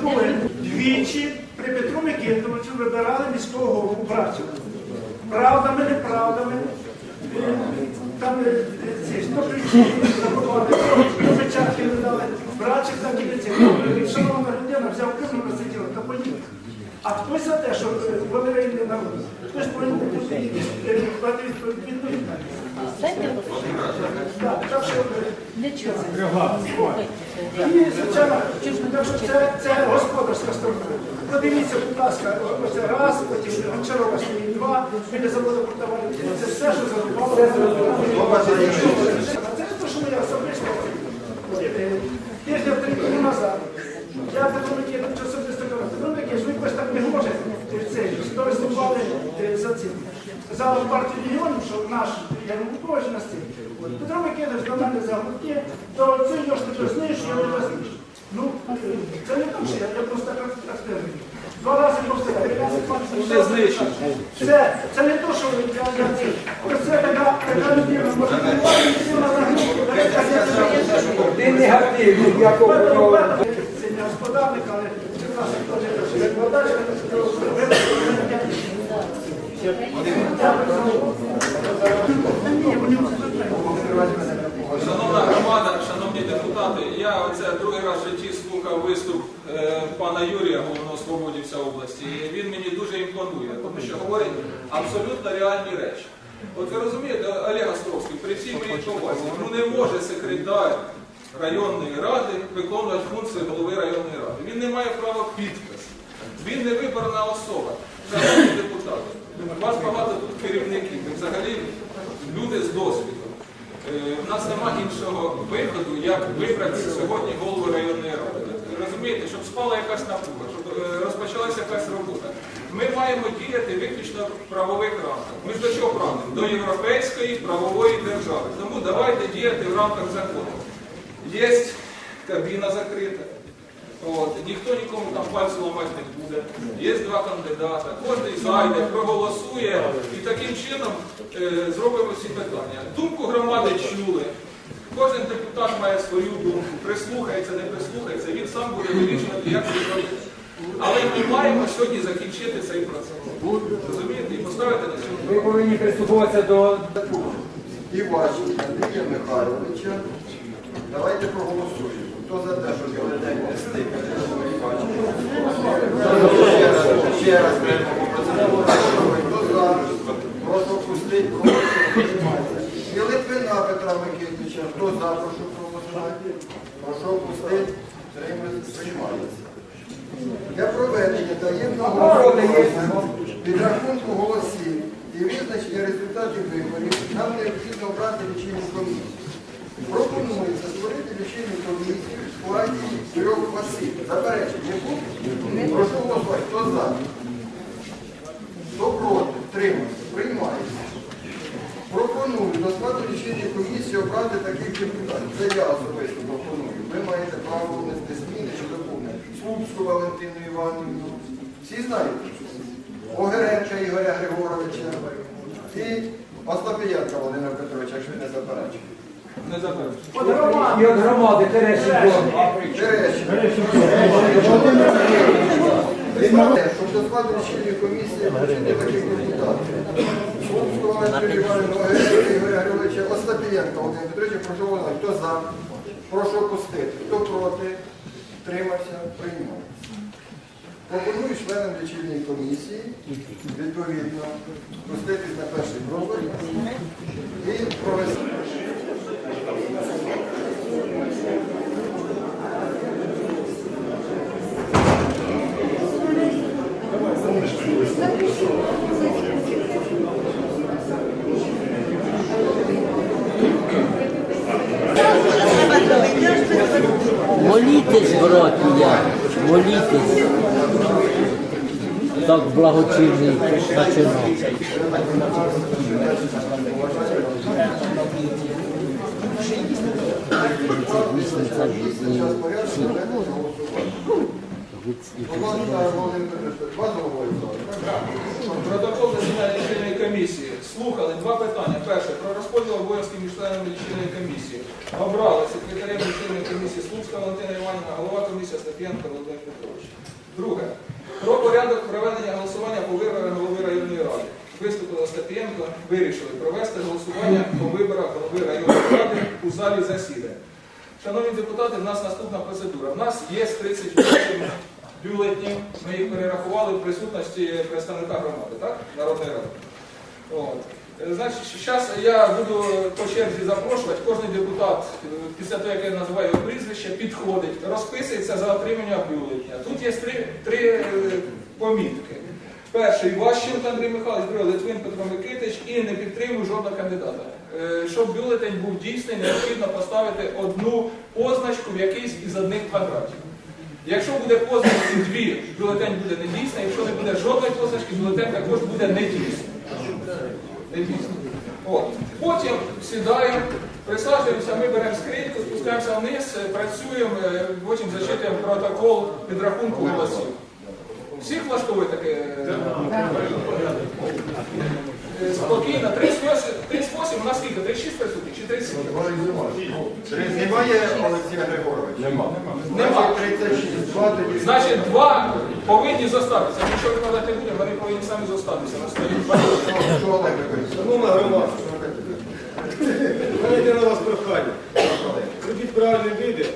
Друге, двічі при Петру Микитовичу вибирали міського голову працю. Правдами, неправдами. Е, Там е, ці, сто прийшли, забували, печатки не дали, братчик так і. Шановна людина взяв книгу, розсиділа та поїхав. А хтось за те, що е, вибере не народ. Хтось повинен бути е. Так, що, е, Для чого? І, звичайно, так що це, це господарська сторона. Подивіться, будь ласка, оце раз, потім Гончарова стоїть два, біля заводу портовалі. Це все, що задумало. Це не те, що моя особиста. Е, Тиждень три назад. Я Петро Микитович особисто кажу, Петро Микитович, ви якось так не може цей, що виступали е, за цим. За партію регіонів, що наш, я не погоджена з цим. Петро Микитович до мене за гуртки, то це його ж таке знищу, я не знищу. Ну, це не там, що я, просто так так. Два рази просто не знищив. Це, це не то, що я, це. Ось це така, така людина, може, на людина. Ти негатив, ні в якому нього. Це не господарник, але це нас теж викладач, Шановна громада, шановні депутати, я оце другий раз в житті слухав виступ е, пана Юрія, головного свободівця області. І він мені дуже імпонує, тому що говорить абсолютно реальні речі. От ви розумієте, Олег Островський, при всій моїй повазі, ну не може секретар районної ради виконувати функції голови районної ради. Він не має права підпису. Він не виборна особа. Шановні депутати, у вас багато тут керівників, взагалі люди з досвідом. Е, В нас немає іншого виходу, як вибрати сьогодні голову районної ради. Розумієте, щоб спала якась напруга, щоб е, розпочалася якась робота. Ми маємо діяти виключно в правових рамках. Ми ж до чого прагнемо? До європейської правової держави. Тому давайте діяти в рамках закону. Є кабіна закрита. От, ніхто нікому там пальці ламати не буде. Є два кандидата. Кожен зайде, проголосує і таким чином е, зробимо всі питання. Думку громади чули. Кожен депутат має свою думку, прислухається, не прислухається, він сам буде вирішувати, як це зробити. Але ми маємо сьогодні закінчити цей процес. Розумієте? І поставити на сьогодні. Ви повинні прислуховуватися до Іваченка Андрія Михайловича. Давайте проголосуємо. Хто за те, щоб Ще раз, треба. Хто за? Прошу пустити. І Литвина Петра Микитича. Хто за? Прошу проголосувати. Прошу пустити. Приймається. Для проведення таємного підрахунку голосів і визначення результатів виборів нам необхідно обрати лічильну комісію. Заперечень не буде? Прошу голосувати. Хто за? Хто проти? Втримався. Приймається. Пропоную до складу лічильної комісії обрати таких депутатів. Це я особисто пропоную. Ви маєте право внести зміни чи доповнення. Слуцьку Валентину Іванівну. Всі знаєте? Огеренка Ігоря Григоровича і Остапієнка Володимира Петровича, якщо не заперечуєте. Не Роман, і от громади Терещенко. Щоб до складу лічильної комісії включити таких депутатів. Ігоря Григоровича, Остапієнка Володимира Петровича, прошу голосувати. Хто за? Прошу опустити. Хто проти? Тримався? Приймав. Пропоную членам лічильної комісії відповідно пуститись на перший пробор і провести. Молітесь, братія, молітесь. Так благочинний починав. Тридцять вісім, це Протокол засідання лічильної комісії. Слухали два питання. Перше, про розподіл обов'язків між членами лічильної комісії. Обрали секретарем лічильної комісії Слуцька Валентина Іванівна, голова комісії Степ'янко Володимир Петрович. Друге, про порядок проведення голосування по виборах голови районної ради. Виступила Степ'янко, вирішили провести голосування по виборах голови районної ради у залі засідань. Шановні депутати, в нас наступна процедура. В нас є 38 бюлетнів, ми їх перерахували в присутності представника громади, так? Народної ради. Е, Значить, зараз я буду по черзі запрошувати, кожен депутат, е, після того, як я називаю його прізвище, підходить, розписується за отримання бюлетня. Тут є три, три е, помітки. Перший Ващенко Андрій Михайлович, другий Литвин Петро Микитич і не підтримую жодного кандидата. Щоб бюлетень був дійсний, необхідно поставити одну позначку в якийсь із одних квадратів. Якщо буде позначки дві, бюлетень буде недійсний, якщо не буде жодної позначки, бюлетень також буде недійсний. Недійсний. От. Потім сідаємо, присаджуємося, ми беремо скриньку, спускаємося вниз, е, працюємо, е, потім зачитуємо протокол підрахунку голосів. Всіх влаштовує таке? Спокійно, 38, 38, у нас скільки? 36 присутніх чи 37? Немає Олексія Григоровича? Нема. Нема. 36. Два тоді. Значить, два повинні зостатися. Якщо викладати не буде, вони повинні самі зостатися на столі. Що Олег Григорович? Шановна громада, в мене йде на вас прохання. Робіть правильний вибір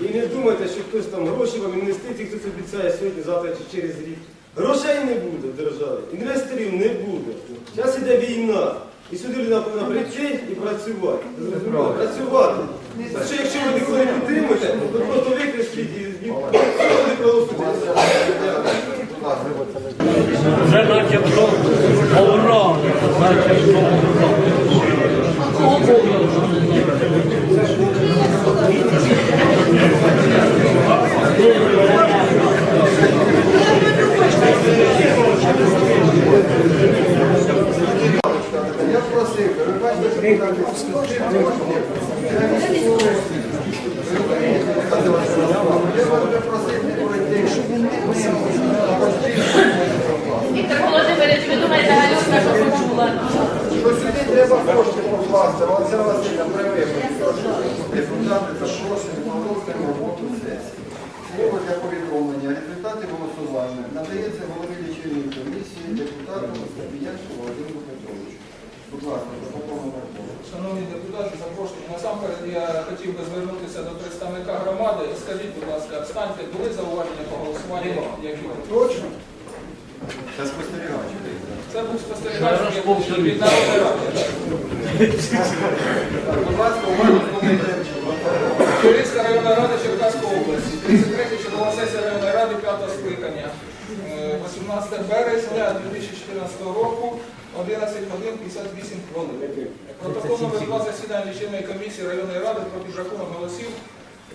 і не думайте, що хтось там гроші вам інвестиції, хтось обіцяє сьогодні, завтра чи через рік. Грошей не буде в державі, інвесторів не буде. Зараз іде війна. І сюди людина повинна прийти і працювати. Працювати. Що якщо ви ніколи не підтримуєте, то просто викресліть і не проголосуйте. Вже начебто ура, начебто Я просив, ви бачите, що так Я вас би просив не пройти. Віктор Володимирович, ви думаєте, Галюшка, що почула? Що сюди треба кошти покласти, Олександр Васильовна привив. Депутати запрошені на розгляд роботу сесії. Слово для повідомлення. Результати голосування надається голові лічильної комісії депутату Степіянцю Володимиру Петровичу. Будь ласка, до повного Шановні депутати, запрошені. Насамперед я хотів би звернутися до представника громади. Скажіть, будь ласка, встаньте, були зауваження по голосуванню? Які? Точно? Це спостерігач. Це був спостерігач від- від народної ради. Будь ласка, уважно слухайте. Київська районна рада Черкаської області, 33 чергова сесія районної ради 5 скликання, Е, 18 березня 2014 року, 11 годин 58 хвилин. Протокол номер 2 засідання лічильної комісії районної ради про підрахунок голосів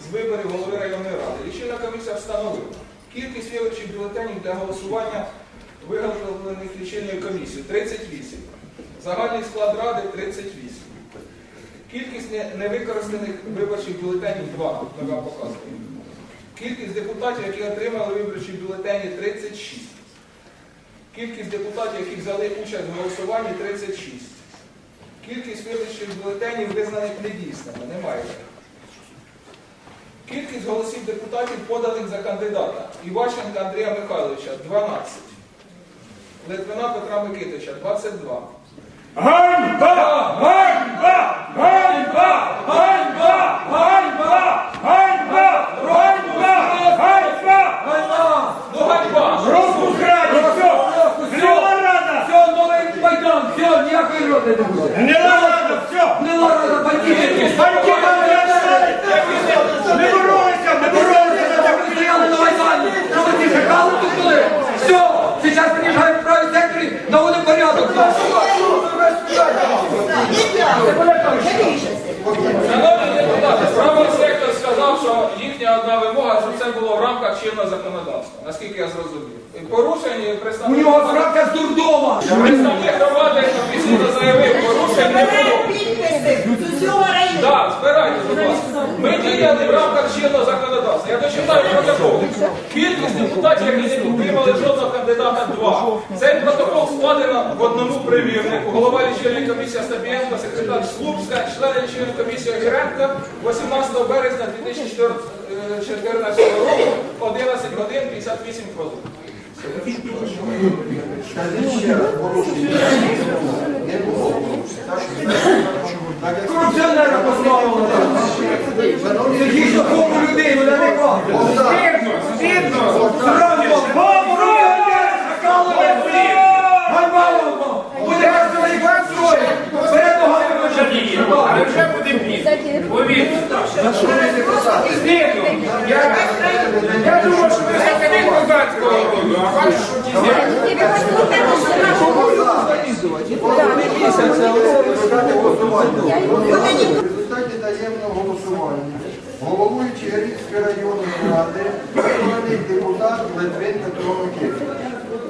з виборів голови районної ради. Лічильна комісія встановила кількість виборчих бюлетенів для голосування виготовлених лічильною комісією 38. Загальний склад ради 38. Кількість невикористаних виборчих бюлетенів 2, ми вам показуємо. Кількість депутатів, які отримали виборчі бюлетені 36. Кількість депутатів, які взяли участь в голосуванні 36. Кількість виборчих бюлетенів визнаних недійсними, немає. Кількість голосів депутатів, поданих за кандидата. Іващенка Андрія Михайловича 12. Литвина Петра Микитича 22. Ганьба! Ганьба! Ганьба! Ганьба! Ганьба! Ганьба! Ганьба! Ганьба! Ну ганьба! Розпухрані! Все! Гнила рада! Все, новий майдан, все, ніякої роди не буде. Гнила рада! Все! Гнила рада, бандити. Бандити! Не боролися! Не боролися за таку стояли на майдані, що ви ті шакали тут були? Все, зараз приїжджають в правий секторі, наводимо порядок. Шановні що їхня одна вимога, щоб це було в рамках чинного законодавства, наскільки я зрозумів. І Порушень У представник, нього фракція з дурдома. представник громади офіційно заявив, порушень не було. Так, збирайте, будь ласка. Ми діяли в рамках чинного законодавства. Я дочитаю протокол. Кількість депутатів, які не підтримали жодного кандидата два. Цей протокол складено в одному примірнику. Голова лічильної комісії Стабієнко, секретар Слупська, члени лічильної комісії Огіренко 18 березня 2014 року 11 годин 58 хвилин. Корупціонера позбавили. Шановні Сергій Шахову людей, вона не. Стидно, стидно. Зранку, корупціонер, Шакалове, Ганьба вам! Буде вас строїть. Перед ногами вижені. Вже буде пізно. Повірте. Шановні депутати, Я, я думав, що ви закаліть козацького роду, а бачиш, що ті В результаті таємного голосування. Головуючий Рівської районної ради вибраний депутат Литвин Петро Микитович.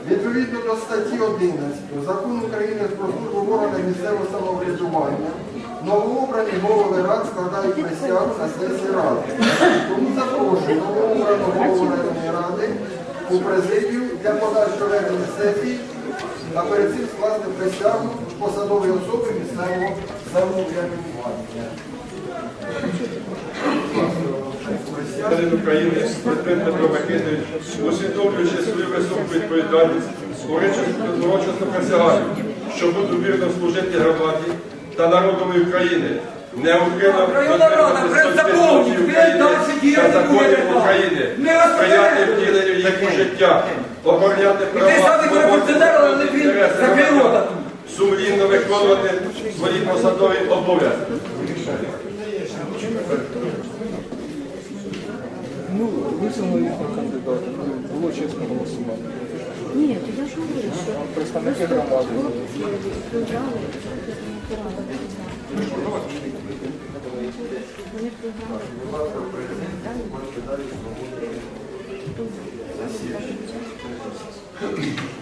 Відповідно до статті 11 Закону України про службу в органах місцевого самоврядування новообрані голови рад складають присягу на сесії ради. Тому запрошую новообраного голову районної ради у президію для подальшого ведення сесії, а перед цим скласти присягу посадовій особи місцевого самоврядування. Президент України Литвин Петро усвідомлюючи свою високу відповідальність, урочисто присягаю, що буду вірно служити громаді та народові України, неухильно та законів. України, сприяти втіленню їх життя, обороняти І ти права, свободи корупціонер, але не та він інтереси закрив рота громадян, тут. сумлінно виконувати свої посадові обов'язки. Ні, я ж говорю, що представники громади.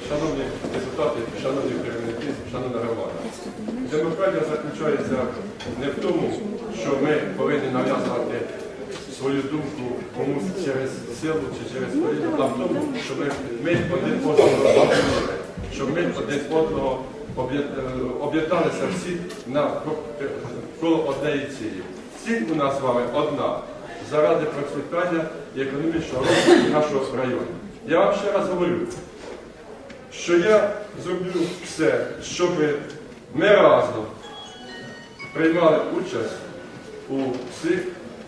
Шановні депутати, шановні керівники, шановна громада, демократія заключається не в тому, що ми повинні нав'язувати свою думку комусь через силу чи через політику, а в тому, що ми, один одного розуміли, що ми один одного об'єдналися всі на коло однієї цілі. Ціль у нас з вами одна заради процвітання і економічного розвитку нашого району. Я вам ще раз говорю, що я зроблю все, щоб ми разом приймали участь у всіх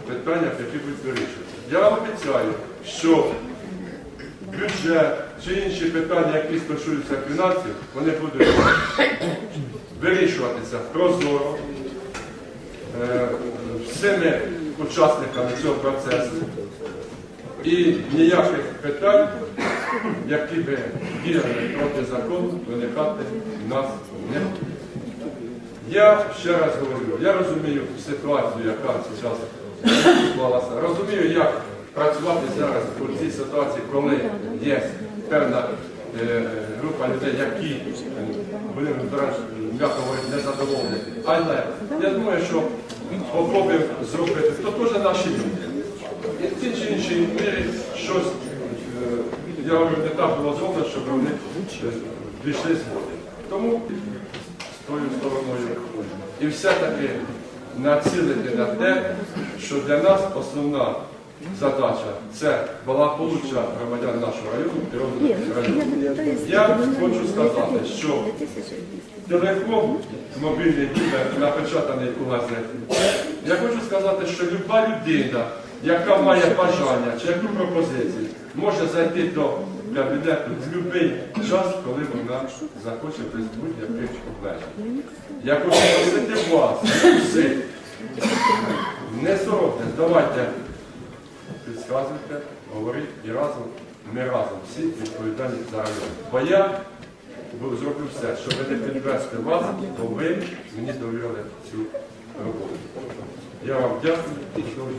питаннях, які будуть вирішуватися. Я вам обіцяю, що бюджет чи інші питання, які стосуються фінансів, вони будуть вирішуватися прозоро е, всіми учасниками цього процесу. І ніяких питань, які би діяли проти закону, виникати в нас не. Я ще раз говорю, я розумію ситуацію, яка зараз склалася. Розумію, як працювати зараз у цій ситуації, коли є певна е, група людей, які, е, будемо зараз, м'яко говорити, незадоволені. Але я думаю, що попробуємо зробити, то теж наші люди. І в тій чи іншій мірі щось, е, я говорю, не так було зроблено, щоб вони е, дійшли згоди. Тому з тою стороною і все-таки націлити на те, що для нас основна задача це благополуччя громадян нашого району і розвиток району. Я хочу сказати, що телефон мобільний буде напечатаний у газеті. Я хочу сказати, що люба людина, яка має бажання чи яку пропозицію, може зайти до кабінету в будь-який час, коли вона захоче без будь-яких обмежень. Я хочу просити вас, всіх, не соромтесь, давайте підказуйте, говоріть і разом, ми разом всі відповідальні за район. Бо я зроблю все, щоб не підвести вас, бо ви мені довірили цю роботу. Я вам дякую і що ж